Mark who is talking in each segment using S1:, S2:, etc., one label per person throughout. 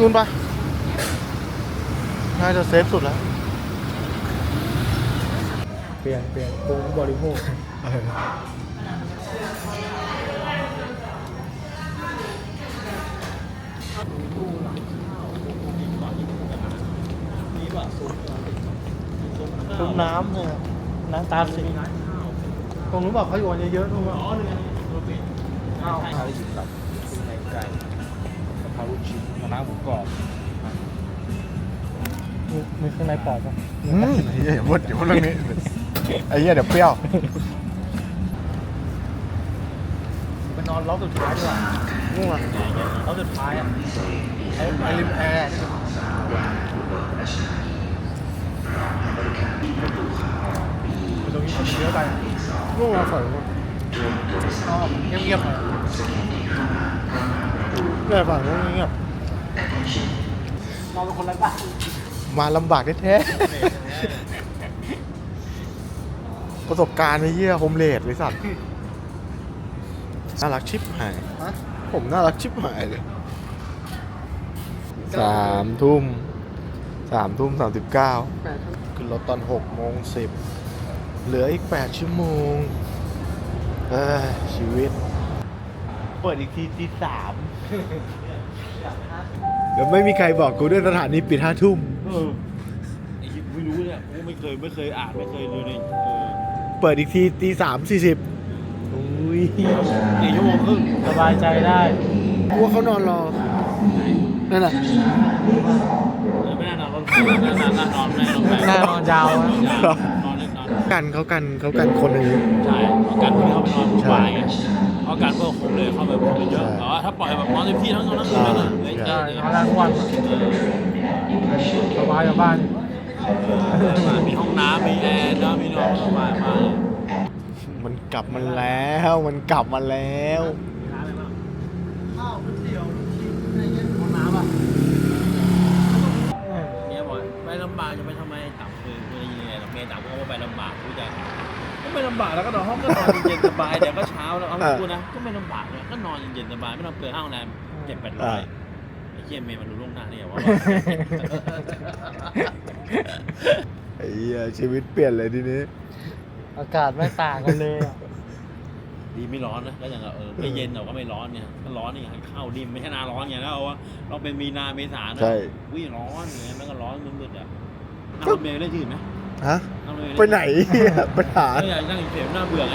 S1: นู่นปะน่าจะเซฟสุดแล้ว
S2: เปลี่ยนเปลี่ยนผู้บริโภค
S1: ต้นน้ำเนี่ยน้ำตาลสีตรงนู้นบอกเขาอยู่กันเยอะๆนู่นว่าอ๋อนี่ไงโรเบิร์ต
S2: ข้าวข้าวได้ยินกับาลูกชิ้นมะนาวหมูกรอบ
S1: มีมีข้างในปอดปะ
S3: อืมไอ้เหี้ยอย่าพูดอย่าพูดเรื่องนี้ไอ้เหี้ยเดี๋ยวเปรี้ยว
S1: ไปนอนล็อกสุดท้ายดีกว่าง่วงล็อกสุดท้ายอะไอ้ไอ้ริมแอร์ตรงนี้คนเยอะไปง่วงเราใส่ก็เงียบๆหน่อย เนี่ยฝั่งนู้นเงียบ
S2: เราเป็นคนไร้บ้าน
S1: มาลำบากแท้ๆ ประสบการณ์ไอ้เหี้ยโฮมเลดเลยสัตว์น่ารักชิบหายผมน่ารักชิบหายเลยสามทุ่มสามทุ่มสามสิบเก้าขึ้นรถตอนหกโมงสิบเหลืออีกแปดชั่วโมง เอ้ยชีวิต เปิดอีกทีตีสาม เดี๋ยวไม่มีใครบอกกูด้วยสถานีปิดห้าทุ่ม
S2: เออไอ้เหี้ยไม่รู้เนี่ยกูไม่เคยไม่เคยอ่านไม่เคยดูในเออ
S1: เปิดอีกทีตีสามสี่สิบอุ้ย
S2: สี่ชั่วโมงครึ่ง
S1: สบายใจได้ กลัวเขานอนรอ นั่นแหละ
S2: เออไม่น่านอนรถไฟน่านอนน่านอนไม่นอนแบบ
S1: น่านอนยาวอะ
S2: นอนเล่นนอน
S1: กันเขากันเขากันคนหนึ่ง
S2: ใช่เอาการที่เขาไปนอนบ่ายไง เอาการเพื่อคงเลยเข้าไปคงเลยเยอะแต่ว่าถ้าปล่อยแบบนอนเต็มที่ทั้งทั้งคืนเลยเลย
S1: ใช่
S2: เจ๊
S1: นอนทั้งวันสบายกับบ้าน
S2: มีห้องน้ำมีแอร์นะมีนอนสบายมากเลย
S1: มันกลับมาแล้วมันกลับมาแล้ว
S2: เมียบอกไปลำบากจะไปทำไมต่ำคือคือยังไงเมียต่ำก็ว่าไปลำบากรู้จักก็ ไม่ลำบากแล้วก็นอนห้องก็นอนเย็นสบายเดี๋ยวก็เช้าแล้วเอาไม่พูดนะก็ไม่ลำบากเลยก็นอนเย็นสบายไม่ต้องเปลืองห้องแรมเจ็ดแปดร้อยไอ้เชี่ยเมียมันรู้ล่วงหน้าเนี่ยว่า
S1: ไอ้เหี้ยชีวิตเปลี่ยนเลยทีนี้
S4: อากาศไม่ต่างกันเลยอะ
S2: ดีไม่ร้อนนะก็อย่างเออไม่เย็นแต่ก็ไม่ร้อนเนี่ยถ้าร้อนนี่เข้าดิมไม่ใช่หนาร้อนอย่างนั้นเอาว่าเราเป็นมีนาเมษานะ
S1: ใช่
S2: วิ่งร้อนอย่างเงี้ยมันก็ร้อนมืดๆอะนั่งรถเมล์ได้ยืดไหม
S1: ฮะ
S2: นั่งรถเมล์
S1: ไปไหนเหี้ยปัญหา
S2: ไม่อยากนั่งเฉยๆน่าเบื่อไง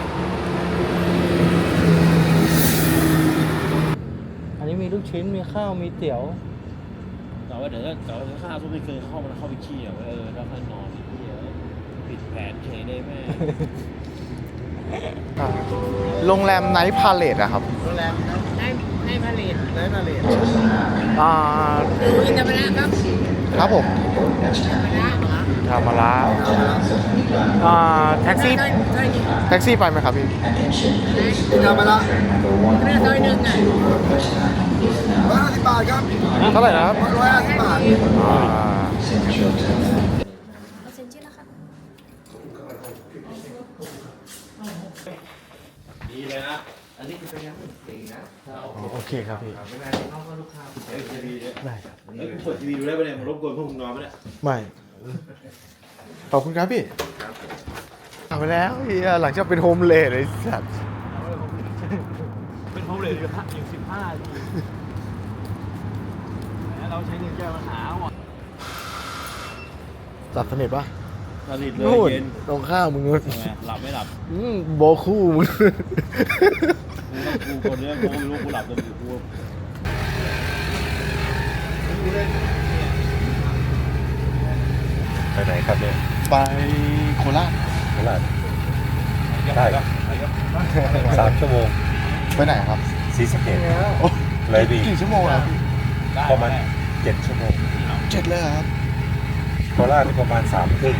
S4: อันนี้มีลูกชิ้นมีข้าวมีเตี๋ยว
S2: แต่ว่าเดี๋ยวถ้าแต่ว่าถ้าข้าวทุกไม่เคยเข้ามาเข้าไปขี้อะเออแล้วค่อยนอนเหี้ยปิดแผนเฉยได้แม่
S1: โรงแรมไนท์พาเลตอะครับ
S4: โรงแรมได้ให้ผลิต
S1: ไนท์พาเลตอ่า
S4: ดูอินเตอร์เน็ตครับ
S1: ครับผม
S4: ธรรมดาเหรอ
S1: ธรรมราอ่าแท็กซี่
S4: ซอยซอยหนึ่ง
S1: แท็กซี่ไปไหมครับพี่
S3: ธรรมดา
S4: เรื่องซอยหนึ่งอะ
S3: ร้อยห้าสิบบาทครับ
S1: เท่าไหร่นะครับ
S3: ร้อยห้าสิบบาท
S1: อ่า
S5: เอาเซ็นชื่อแล้วค่ะ
S2: ดีเลยนะ อันนี้คือเป็นยังดีนะ
S1: โอเคครับพี่
S2: เอ้ยทีวีเนี่ย
S1: ได้ครับ
S2: เอ้ยเปิดทีวีดูได้ปะเนี่ยมันรบกวนพวกมึงนอนปะเนี่ย
S1: ไม่ ขอบคุณครับพี่เอาไปแล้วเฮียหลังจากเป็นโฮมเลดไอ้สัตว์
S2: เป็นโฮมเลดอยู่ห้าอยู่สิบห้าทีแล้วเราใช้เงินแก้ปัญหาหมด
S1: หลับสนิทปะ
S2: สนิทเลย
S1: นู่น
S2: เย็น
S1: ตรงข้ามมึงนู่น
S2: ทำไมหลับไม่หลับ
S1: อืมโบคู่มึง
S2: กูต้องกูคนเนี้ยกูไม่รู้กูหลับจนกู
S3: ไปไหนครับเนี่ย
S1: ไปโคราช
S3: โคราชได้สามชั่วโมง
S1: ไปไหนครับ
S3: สีสะเกตเลยดี
S1: กี่ชั่วโมงแล้วพี่
S3: ประมาณเจ็ดชั่วโมง
S1: เจ็ดเลยเหรอครับ
S3: โคราชนี่ประมาณสามครึ่ง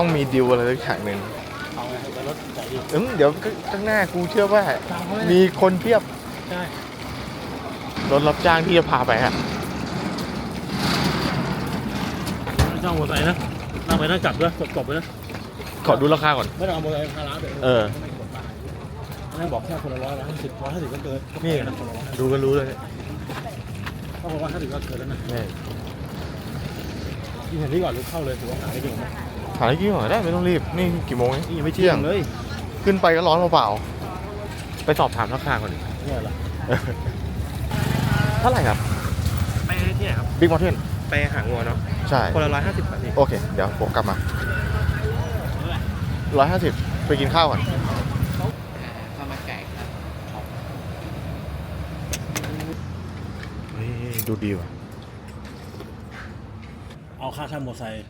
S1: ต้องมีดิวอะไรสักอย่างหนึ่ง
S2: เอาไงไปรถใส่ดิ
S1: เอมเดี๋ยวข้างหน้ากูเชื่อว่ามีคนเพียบ
S2: ใช่
S1: รถรับจ้างที่จะพาไปอะ
S2: เจ้ามอเตอร์ไซค์นะนั่งไปนั่งกลับด้วยจบๆไปนะ
S1: ขอดูราคาก่อน
S2: ไม่ต้องเอามอเตอร์ไซค์พาร้านเดี๋ยว
S1: เออ
S2: ไม่กดบาทไม่บอกแค่คนละร้อยร้อยห้าสิบร้อยห้าสิบก็เกิน
S1: นี่
S2: นะคนละร้อย
S1: ดูก็รู้เลย
S2: ถ้าคนละร้อยห้าสิบก็เกินแล้วนะ
S1: นี่
S2: กินเห็นนี่ก่อนหรือเข้าเลยถือว่าหาได้จริงไหม
S1: หาอะไรกินก่อนได้ไม่ต้องรีบ นี่กี่โมงเอง
S2: นี่ยังไม่เที่ยงเลย
S1: ขึ้นไปก็ร้อนเปล่าๆไปสอบถามราคาก่อน
S2: เนี่ยเหรอ
S1: เท่าไหร่ครับ
S3: ไปที่ไหนครับ
S1: บิ๊กมอเทน
S3: ไปหางัวเนาะ
S1: ใช่
S3: คนละร้อยห้าสิบบาทพี่
S1: โอเค เดี๋ยวผมกลับมาร้อยห้าสิบไปกินข้าวก่อน
S4: ข้าวมันไก่ครับ
S1: เฮ้ยดูดีว่ะ
S2: เอาค่าช่างมอเตอร์ไซค์ไป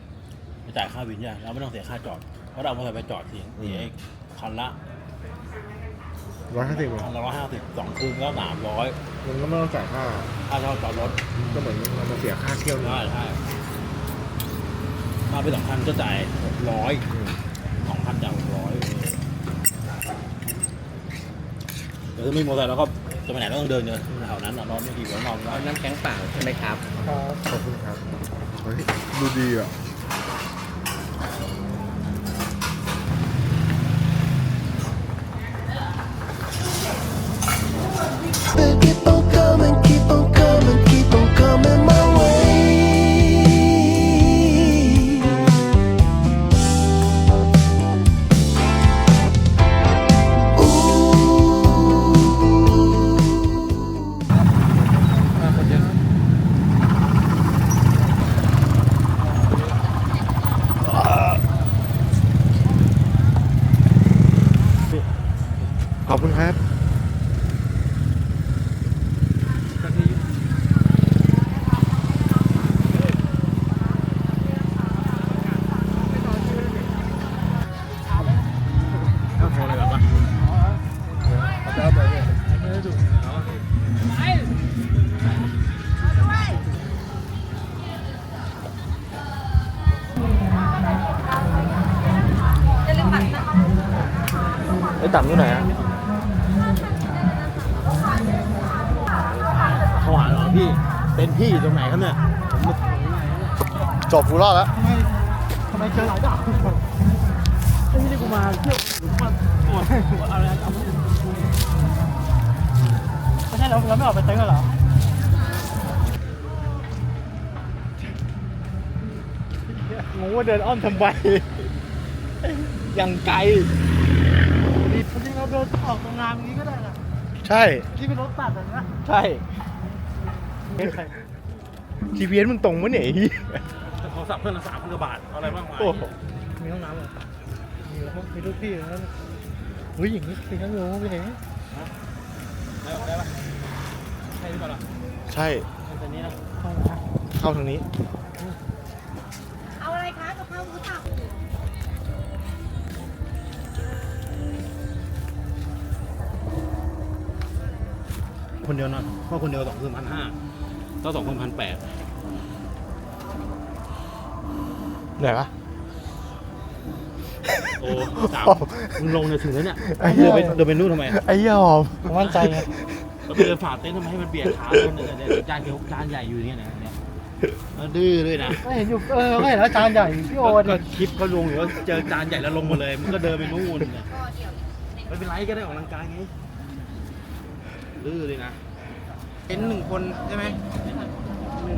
S2: จ่ายค่าวินเนี่ยเราไม่ต้องเสียค่าจอด เพราะเราเอามอเตอร์ไซค์ไปจอดทีนี่ไอ้คันละ
S1: ร้อยห้าสิบ
S2: คันละร้อยห้าสิบสองคืนก็สามร้อย
S1: มันก็ไม่ต้องจ่ายค่า
S2: ค่าเช่าจอดรถ
S1: ก็เหมือนเรามาเสียค่าเที่ยว
S2: ใช่ใช่มาไปสองคันก็จ่ายหกร้อยสองคันจ่ายหกร้อยเดี๋ยวถ้าไม่มีมอเตอร์ไซค์เราก็จะไปไหนเราต้องเดินเดินแถวนั้นอะนอนไม่กี่วันนอน
S4: เอาน้ำแข็งเปล่าใช่ไหมครับ
S1: ขอบคุณครับเฮ้ยดูดีอะ ไอ้ต่ำอยู่ไหนอะ
S2: เขาหาเหรอพี่ เป็นพี่อยู่ตรงไหนครับเนี่ยผม
S1: จบกูรอดแล้ว
S2: ทำไมเจอหลายดาวไอ้นี่กูมาเที่ยวหรือมาปวดปวดอะไรทำไม่ใช่ เราเราไม่ออกไปเต้นกันเหรอ
S1: งงว่าเดินอ้อมทำไมยังไกล
S2: จริงๆเราเดินออกตรงงานนี้ก็ได้นะ
S1: ใช่
S2: ที่เป็นรถตัดอะนะ
S1: ใช่ GPS มึงตรงวะเนี่ยไอ้เหี้ย
S2: โทรศัพท์เพื่อนละสามพันกว่าบาทเอาอะไรบ้างวะ
S1: โอ้โห
S2: มีห้องน้ำเหรอมีห้องมีทุกที่เลยนะเฮ้ยอย่างนี้เป็นทั้งโรงไปไหน ได้ได้ปะ ใช่หรือเปล่าล่ะ
S1: ใช่
S2: ตอนนี้นะห้องนะ
S1: เข้าทางนี้
S5: เอาอะไรคะกะเพราหมูสับ
S2: คนเดียวนะเพราะคนเดียวสองคืนพันห้าก็สองคืนพันแปด
S1: เหนื่อยปะ
S2: โอ้สาม
S1: โอ้
S2: มึงลงเนี่ยถึงแล้วเนี่ย
S1: ไอ้เหี้
S2: เดิ
S1: ย
S2: นไปเดินไปนู่นทำไม
S1: ไอ้เหี้ยหอม
S2: มั่นใจไง แล้วไปเดินฝ่าเต็นท์ทำไมให้มันเบียดขาเดินเนี่ยเนี่ยจานเดียวจานใหญ่อยู่อย่างเงี้ยนะเนี่ยแล้วดื้อด้วยนะ
S6: ก็เห็นอยู่เออก็เห็นแล้วจานใหญ่พี่โอ
S2: ก็
S6: น
S2: ก็คลิปก็ลงอยู่ว่าเจอจานใหญ่แล้วลงมาเลย มันก็เดินไปนู่นเนี่ยไม่เป็นไรก็ได้ออกกำลังกายไงดื้อเลยนะ
S6: เป็นหนึ่งคนใช่ไหม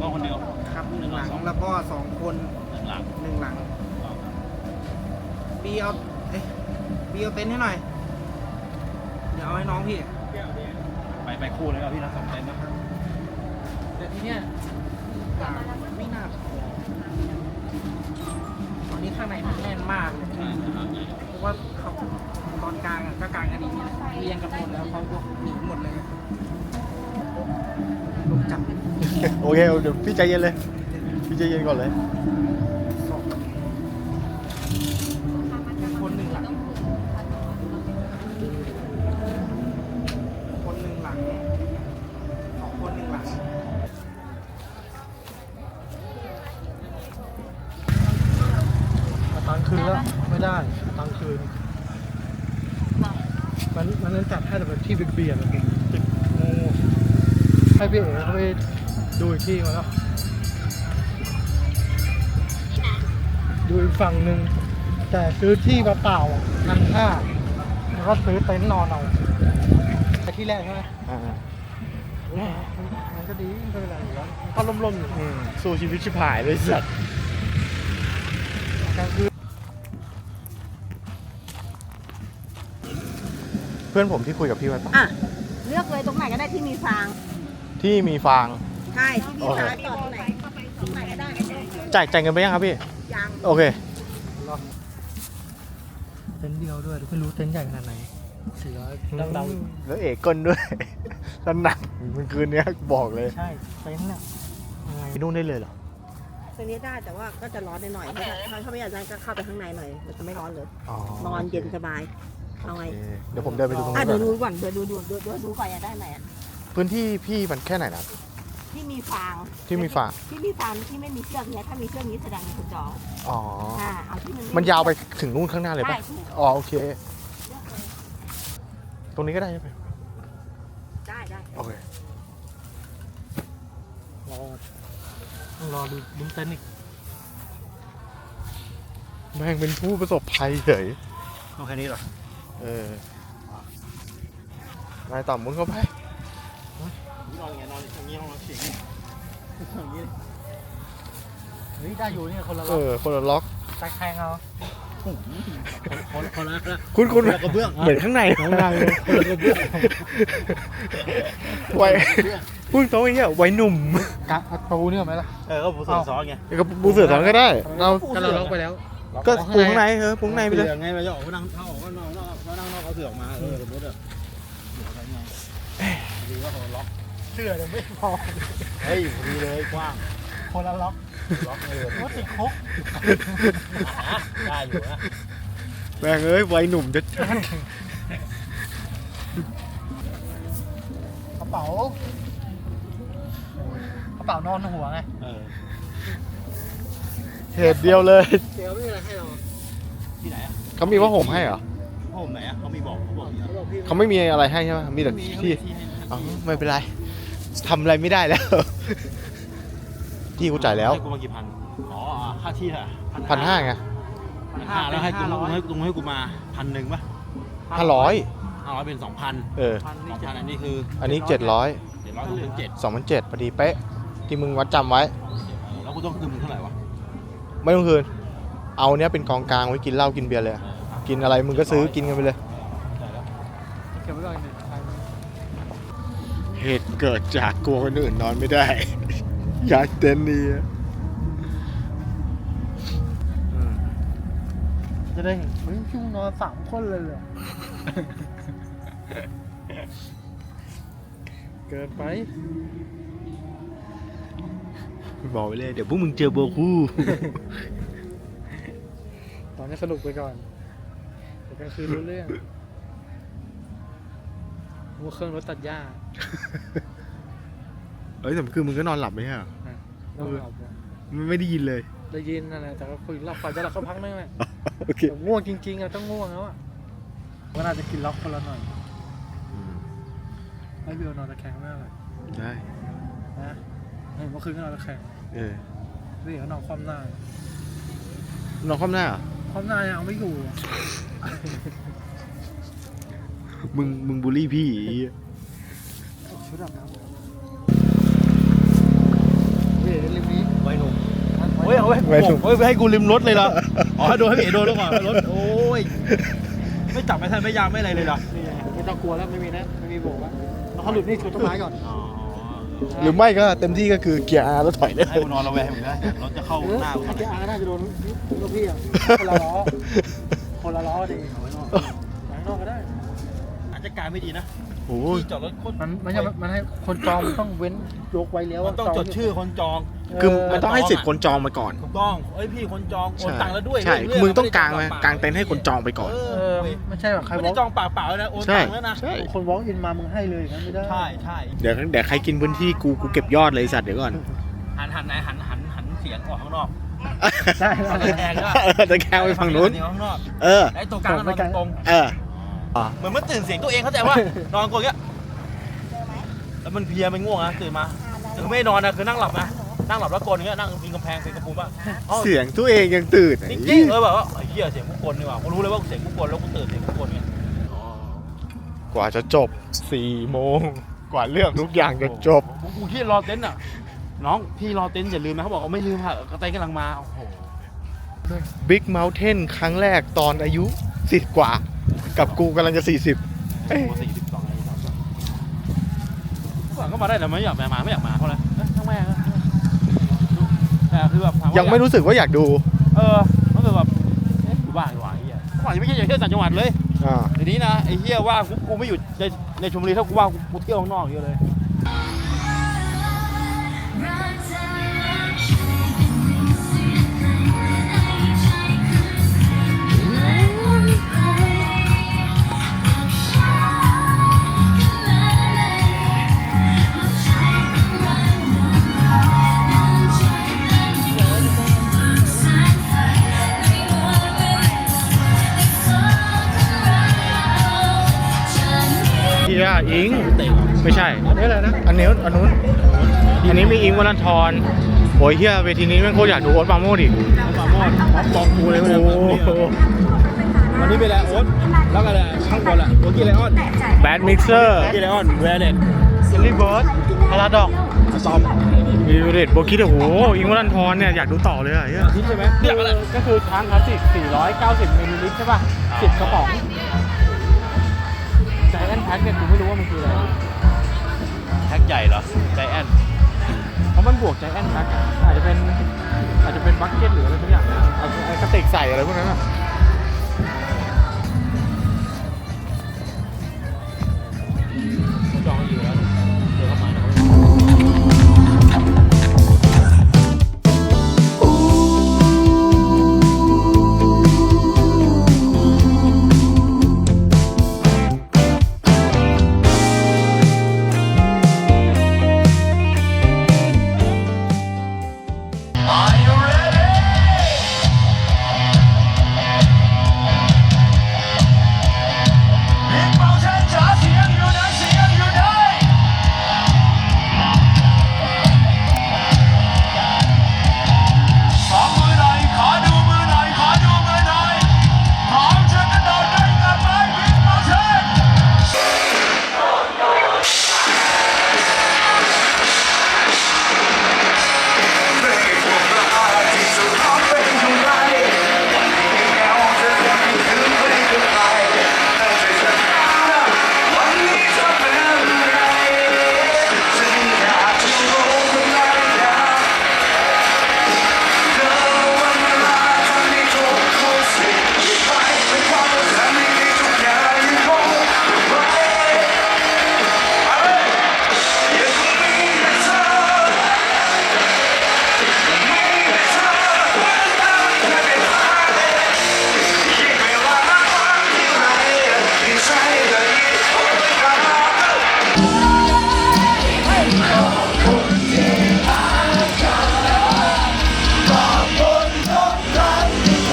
S2: ก็คนเดียว
S6: ครับหนึ่งหลังแล้วก็สองคน
S2: หนึ่งหลัง
S6: หนึ่งหลังบีเอาเอ้ยบีเอาเต็นท์ให้หน่อย เดี๋ยวเอาให้น้องพี่
S2: ไปไปคู่เลยครับพี่นะสองเต็นท์นะครับ
S6: แต่ทีเนี้ยกลางไม่น่าพอตอนนี้ข้างในมันแน่นมากเลย
S2: ใช่นะครับ
S6: เพราะว่าเขาตอนกลางอะก็กลางกันดีเนี่ยเรียงกันหมดแล้วเขาก็หนีหมดเลยลุกจับ
S1: โอเคเดี๋ยวพี่ใจเย็นเลย พี่ใจเย็นก่อนเลย
S6: สองคนหนึ่งหลัง คนหนึ่งหลังสองคนหนึ่งหลัง
S7: ได้กลางคืน มันมันนั้น จัดให้แต่เป็นที่เบียดๆอะติดงูให้พี่เอ๋เขาไปดูอีกที่มาแล้ว ดูอีกฝั่งหนึ่งแต่ซื้อที่มาเปล่าพันห้าแล้วก็ซื้อเต็นท์นอนเอาไปที่แรกใช่ไหม
S1: อ่า
S7: มันก็ดีไม่เป็นไรอยู่แล้วก็ล่มๆอยู่
S1: อืมสู้ชีวิตชิบหายเลยสัตว์
S7: กลางคืน
S1: เพื่อนผมที่คุยกับพี่ไว้ปะ
S5: อะเลือกเลยตรงไหนก็ได้ที่มีฟาง
S1: ที่มีฟาง
S5: ใช่ที่มีฟางจอดตรงไหนตรงไหนก็ได้
S1: จ่ายจ่ายเงินไปยังครับพี่
S5: ยัง
S1: โอเค
S7: เต็นท์เดียวด้วยไม่รู้เต็นท์ใหญ่ขนาดไหนสี่ร้อยดัง
S1: แล้วเอกก้นด้วย แล้วหนักเมื่อคืนเนี้ยบอกเลย
S7: ๆใช่เต็นท์น่ะยังไง
S1: ไปนู่นได้เลยเหรอ
S5: ตรงนี้ได้แต่ว่าก็จะร้อนหน่อยๆถ้าถ้าถ้าไม่อยากได้ก็เข้าไปข้างในหน่อยมันจะไม่ร้อนเลย
S1: อ๋อน
S5: อนเย็นสบาย เอาไง
S1: โอเคเดี๋ยวผมเดินไปดูตรง
S5: อะ
S1: นู้น
S5: เดี๋ยว
S1: ก่อน
S5: ดูก่อนเดี๋ยวดูดูดูดูดูก่อนอยากได้ไหนอะ
S1: พื้นที่พี่มันแค่ไหนนะ
S5: ที่มีฟาง
S1: ที่มีฟาง
S5: ที่มีฟางที่ไม่มีเชือกเนี้ยถ้ามีเชือกนี้แสดงมีคนจอง
S1: อ๋อ
S5: อ่าเอาที่มัน
S1: มันยาวไปถึงนู่นข้างหน้าเลย
S5: ใช่
S1: ปะ
S5: ถูก
S1: อ๋อโอเค ตรงนี้ก็ได้ใช่ไหม
S5: ได้ได้
S1: โอเค
S7: รอต้องรอดูลุ้นเต็นท์อีก
S1: แม่งเป็นผู้ประสบภัยเฉย
S2: เอาแค่นี้เหรอ
S1: เออนายต่ำมุนเข้าไป
S2: นอนอย่างเงี้ยนอนอย่างนี้นอนเฉียงอย่างนี้
S7: เฮ้ยได้อยู่เนี่ยคนละ
S1: เอ
S7: ล็อก
S1: อคนละล็อก
S7: ตะแคงเอา
S2: คนคนละละ
S1: คุณคุณ
S2: กระเบื้อง
S1: เหมือนข้างใน
S7: ข้างในเลยคนละกระเบื้อง
S1: ไว้พูดตรงไอ้เหี้ยไว้หนุ่ม
S7: กะประตูเนี่ยไหมล่ะ
S2: เออก็ผู้สอนซ้อนไง
S1: ก็ปูเสือสอนก็ได้ เรา
S7: ก็เราล็อกไปแล้ว
S1: ก็ปูข้างในเออปูข้างในไปเลย
S2: สือไงไปจะออกมานั่งเข้าออกมานอกนอกมานั่งนอก เอาเสือออกมาเออสมมติอะเดี๋ยวอะไรไงดูว่าเขาล็อก
S7: เชื่อแต่ไม่พอ
S2: เฮ้ยพอดีเลยกว้าง
S7: คนละล็อก
S2: ล็อกเลย
S7: รถติดคุก
S2: ได้อยู่นะ
S1: แมงเอ้ยไว้หนุ่มจะ
S7: กระเป๋ากระเป๋านอนหัวไง
S2: เห
S1: ตุเดียวเลย
S7: เดียวไม่มีอะไรให้เรา
S2: ที่ไหนอะ
S1: เขามีผ้าห่มให้เหรอ
S2: ผมไหนอะเขามีบอกเขาบอกอย่างเงี้ย
S7: เขาบอกพี่
S1: เขาไม่มีอะไรให้ใช่ไหมมีแต่ที่
S2: ที่ให้
S1: อ๋อไม่เป็นไรทำอะไรไม่ได้แล้ว ที่กูจ่ายแล้ว
S2: ให้กูมากี่พันอ๋อค่าที่อะ
S1: พันห้าไง
S2: พันห้าแล้วให้กูให้กูให้กูมาพันหนึ่งป่ะ
S1: ห้าร้อย
S2: ห้าร้อยเป็นสองพัน
S1: เออ
S2: สองพันอันนี้คือ
S1: อันนี้เจ็ดร้อย
S2: เจ็ดร้อยสองพันเจ็ด
S1: สองพันเจ็ดพอดีเป๊ะ ที่มึงวัดจำไว้
S2: แล้วกูต้องคืนมึงเท่าไหร่วะ
S1: ไม่ต้องคืน เอาเนี้ยเป็นกองกลางไว้กินเหล้ากินเบียร์เลย กินอะไรมึงก็ซื้อกินกันไปเลย
S2: ได้แล้ว
S7: เก็บไว้ก่อนหนึ่ง
S1: เหตุเกิดจากกลัวคนอื่นนอนไม่ได้ อยากเต้นดีอะ
S7: จะได้เห็นเฮ้ยพี่มึงนอนสามคนเลยเหรอเกินไป
S1: บอกไปเลย เดี๋ยวพวกมึงเจอโบคู่
S7: ตอนนี้สนุกไปก่อนเดี๋ยว กลางคืนรู้เรื่องว่าเครื่องรถตัดหญ้า
S1: เอ้ยแต่คือมึงก็นอนหลับไหมฮะ
S7: ต้องเอาบ่
S1: มันไม่ได้ยินเลย
S7: ได้ยินนั่นแหละแต่ก็คุยรอบไฟจะหลับก็พักนึงแหละ
S1: โอเค
S7: แต่ง่วงจริงๆอะต้องง่วงแล้วอะก็น่าจะกินล็อกคนละหน่อยให้เบลนอนตะแคงไม่อะไร
S1: ได้
S7: นะเห็นเมื่อคืนก็นอนตะแคง
S1: เออ
S7: เดี๋ยวนอนคว่ำหน้าน
S1: อนคว่ำหน้าเหรอ
S7: คว่ำหน้ายังเอาไม่อยู่อะ
S1: มึงมึงบูลลี่พี่อี
S7: ชุดอาบน้ำเฮ้ยริมนี้
S2: ไว้หนุ่มเฮ้ยเอาไว้ให้กูเฮ้ยไปให้กูริมรถเลยเหรออ๋อให้โดนให้พี่เอ๋โดนแล้วก่อนรถโอ้ยไม่จับไม่ทันไม่ยางไม่อะไรเลยเหรอ
S7: นี่ไงไม่ต้องกลัวแล้วไม่มีนะไม่มีโบกแล้วเราเขาหลุดนี่ชนต้นไม้ก่อน
S2: อ๋อ
S1: หรือไม่ก็เต็มที่ก็คือเกียร์อาร์แล้วถอยเลย
S2: ให้กูนอนระแวงมึงนะรถจะเข้า
S7: เออ
S2: หน้ากู
S7: ถ้าเกียร์อาร์น่าจะโดนลูกพี่อะคนละล้อ คนละล้อดิเอาไว้นอกไว้นอกก็ได้
S2: อาจจะการไม่ดีนะ
S1: โอ้ย
S2: ที่จอดรถโคตร
S7: มันมันจะมันให้คนจองมันต้องเว้นยกไว้แล้ว
S2: มันต้องจดชื่อคนจอง
S1: คือมันต้องให้สิทธิ์คนจองมาก่อน
S2: ถูกต้อง เอ้ยพี่คนจองโอนตังค์แล้วด้วย
S1: ใช่
S2: เรื่
S1: มึงต้อง
S2: ไได้
S1: กาง
S2: จ
S1: ไหม
S2: ปล่
S1: กางเต็นท์ให้คนจองไปก่อน
S2: เอ
S7: เออ
S2: อ
S7: ไม่ใช่แบบใคร
S2: ไม่
S7: บอ
S2: ได้
S7: ก
S2: จองเปล่าๆเลยนะโอน
S1: ใช่
S2: ตังค์แล้วนะ
S1: ใช่
S7: คน walk in มามึงให้เลยงั้นไม่ได้
S2: ใช่ใช่
S1: เดี๋ยวเดี๋ยวใครกินพื้นที่กูกูเก็บยอดเลยไอ้สัตว์เดี๋ยวก่อน
S2: หันหันไหนหันหันหันเสียงออกข้างนอก
S7: ใช่
S2: ตะแคงก็
S1: เออตะแคงไปฝั่งนู้น
S2: ข้างนอก
S1: เออ
S2: ไอ้ตัวกลางก็นอนตรง
S1: เออ
S2: ๆเหมือนมันตื่นเสียงตัวเองเข้าใจว่านอนกลางเงี้ยแล้วมันเพลียมันง่วงนะตื่นมาคือไม่นอนนะคือนั่งหลับนะนั่งหลับแล้วกลนอย่างเงี้ยนั่งพิงกำแพงพิงกระพุ้ป่ะอ๋อ
S1: เสียงตัวเองยังตื่น
S2: จริงๆเออแบบว่าไอ้เหี้ยเสียงผู้กลนี่หว่ากูรู้เลยว่าเสียงผู้กลแล้วกูตื่นเสียงผู้กลไง
S1: กว่าจะจบสี่โมง กว่าเรื่องทุกอย่างจะจบ
S2: กูกูที่รอเต็นท์อะ น้องพี่รอเต็นท์อย่าลืมนะเขาบอกว่าไม่ลืมค่ะกระเต็นท์กำลังมาโอ้โห
S1: Big Mountain ครั้งแรกตอนอายุสิบกว่า กับกูกำลังจะ40
S2: สี่สิบสองนาทีสามสิบก่อนก็มาได้แต่ไม่อยากมาไม่อยากมาเขาเลยเอ้ยทั้งแม่งแต่คือแบบถาว่า
S1: ยังไม่รู้สึกว่าอยากดู
S2: เออรู้สึกแบบเอ๊ะอยู่บ้านดีกว่าไอ้เหี้ยเมื่อก่อนยังไม่ใช่อยากเที่ยวต่างจังหวัดเลย
S1: อ่า
S2: เดี๋ยวนี้นะไอ้เหี้ยว่ากูกูไม่อยู่ในในชลบุรีถ้ากูว่ากูกูเที่ยวข้างนอกเยอะเลยา
S1: อิง
S2: เตะเหรอ
S1: ไม่ใช่
S7: อันนี้อะไรนะ
S1: อันนี้อันนู้น อันนี้มีอิงวัลันทรโอ้ยเฮียเวทีนี้แม่งโคตรอยากดูโอ๊ตปราโมดอีก
S2: ปราโมดป๊อปบอกกูเลยว่า
S1: โอ้
S2: เนี่ย
S1: โห
S2: วันนี้เป็นอะไรโอ๊ตแล้วก็อะไรข้างบนอะโอกี้ไลออน
S1: แบดมิกเซอร์
S2: โอกี้ไลออนแวร์เด็ด
S1: ซิลลี่เบิร์ดพาราดอก
S2: ซอม
S1: วิวเดตโบคิดโอ้โหอิงวัลันทรเนี่ยอยากดูต่อเลยอะเหี้ย
S2: อาทิตย์ใช่ไหมอยากอะไร
S7: ก็คือช้างคลาสสิก490มิลลิลิตรใช่ป่ะ10กระป๋องใจแอนแพ็คเนี่ยกูไม่รู้ว่ามันคืออะไร
S2: แพ็คใหญ่เหรอใจแอน
S7: เพราะมันบวกใจแอนแพ็คอาจจะเป็นอาจจะเป็นบัคเก็ตหรืออะไรทุกอย่างนะ
S1: เอาไอ้กระติกใส่อะไรพวกนั้นอะ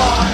S8: ใ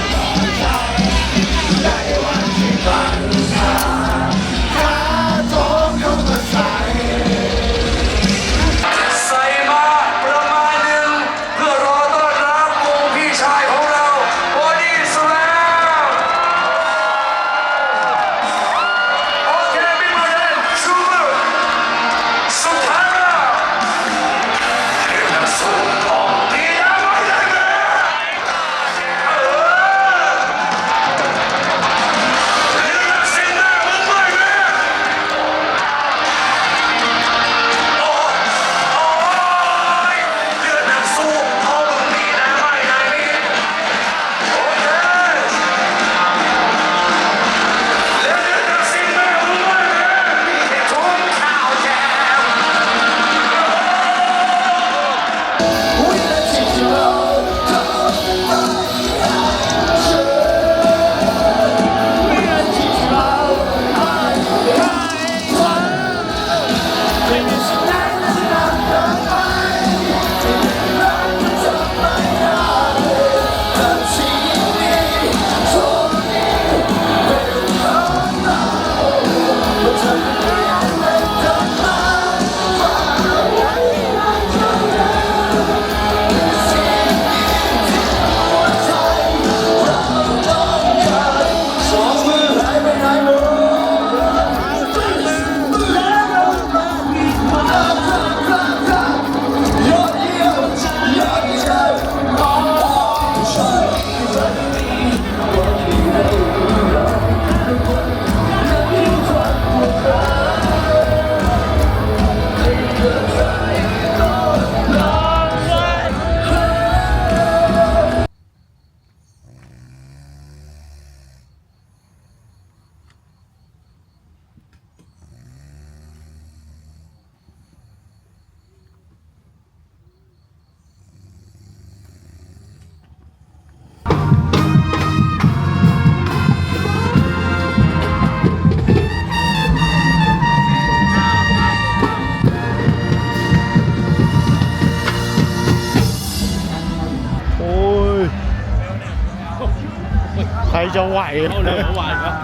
S8: จะ
S1: ไหว
S2: เข้าเลยเมื่อวานครับ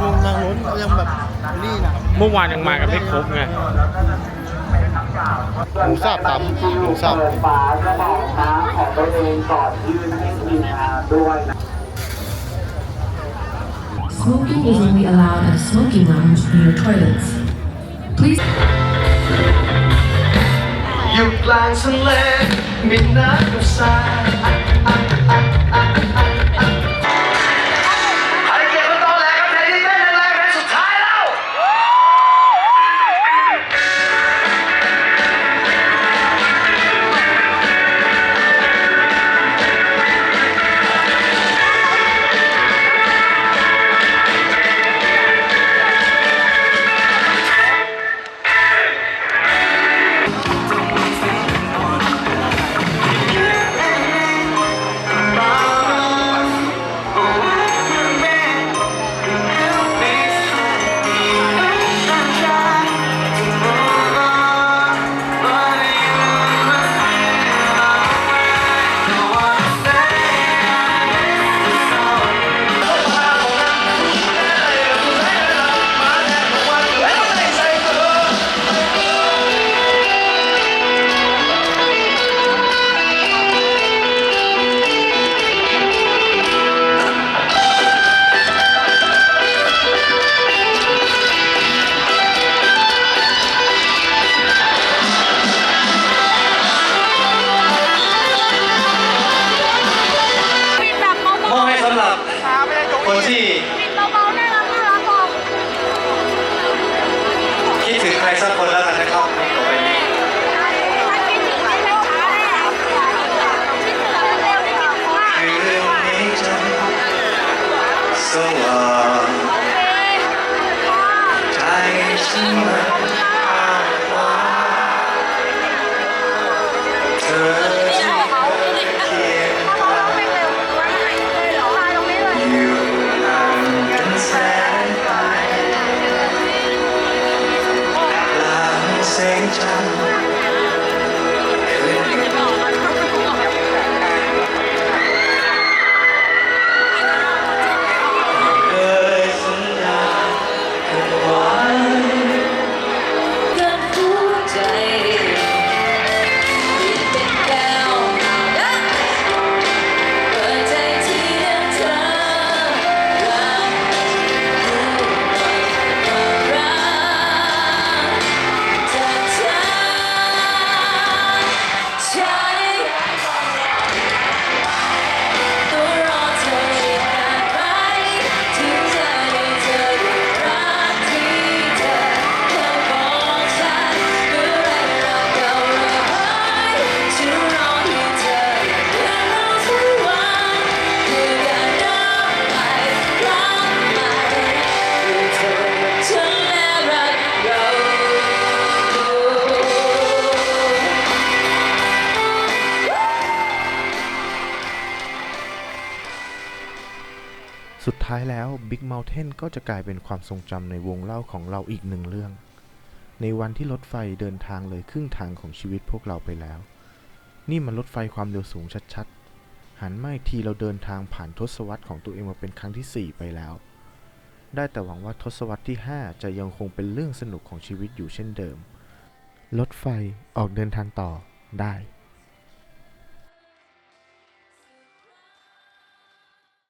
S1: วงนางล้นยังแบบนี่นะ
S2: เมื่อวานยังมากันไม่ครบไง
S1: หมูสับตำหมูสับ
S9: Smoking is only allowed at a smoking lounge near toilets. Please
S10: อยู่กลางทะเลมีน้ำกับทราย แ Big
S1: Mountain ก็จะกลายเป็นความทรงจำในวงเล่าของเราอีกหนึ่งเรื่อง ในวันที่รถไฟเดินทางเลยครึ่งทางของชีวิตพวกเราไปแล้ว นี่มันรถไฟความเร็วสูงชัดๆ หันมาอีกทีเราเดินทางผ่านทศวรรษของตัวเองมาเป็นครั้งที่ 4 ไปแล้ว ได้แต่หวังว่าทศวรรษที่ 5 จะยังคงเป็นเรื่องสนุกของชีวิตอยู่เช่นเดิม รถไฟออกเดินทางต่อได้